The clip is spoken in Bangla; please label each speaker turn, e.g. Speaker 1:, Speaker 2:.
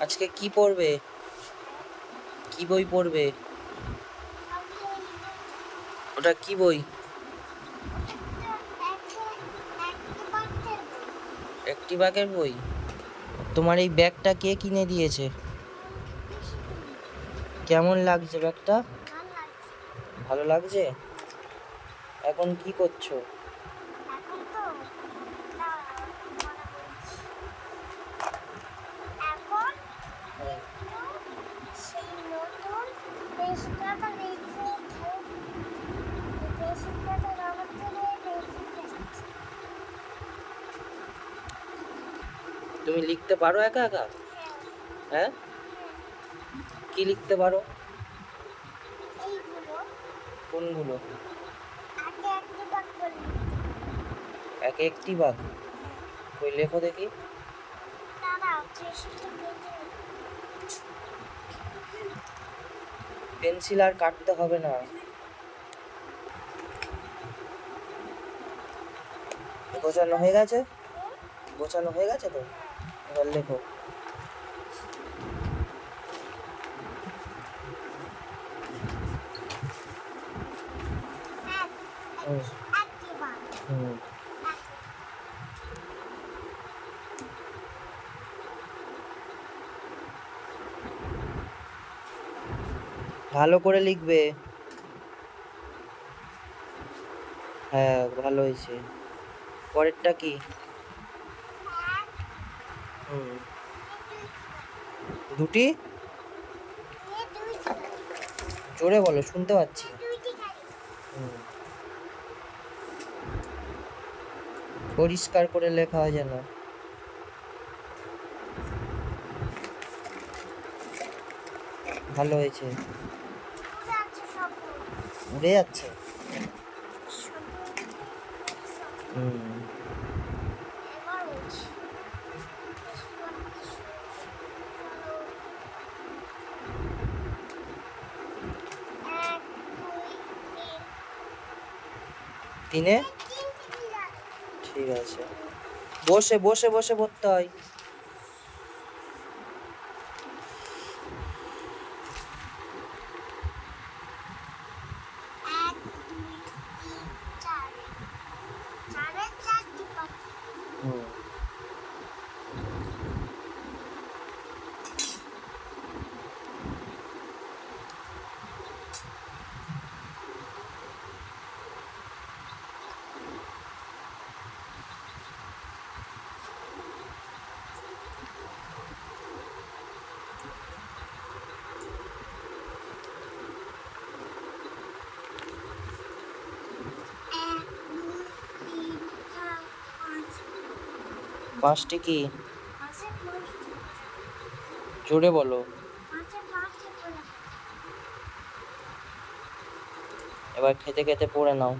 Speaker 1: আজকে কি পড়বে? কি বই পড়বে? ওটা কি বই? একটি বাঘের বই। তোমার এই ব্যাগটা কে কিনে দিয়েছে? কেমন লাগছে ব্যাগটা? ভালো লাগছে? এখন কি করছ? তুমি লিখতে পারো একা একা? হ্যাঁ? কি লিখতে পারো? কোনগুলো? এক একটি বাঘ ওই লেখো দেখি। পেন্সিল আর কাটতে হবে না। গোছানো হয়ে গেছে? গোছানো হয়ে গেছে তো? এবার লেখো। হুম। হুম। ভালো করে লিখবে। হ্যাঁ ভালো হয়েছে। পরেরটা কি? হুম। দুটি? জোরে বলো, শুনতে পাচ্ছি। হুম। পরিষ্কার করে লেখা হয় যেন। ভালো হয়েছে।
Speaker 2: উড়ে
Speaker 1: যাচ্ছে।
Speaker 2: তিনে?
Speaker 1: ঠিক আছে। বসে বসে বসে পড়তে হয়। পাঁচটি কি? জোরে বলো। এবার খেতে খেতে পড়ে নাও।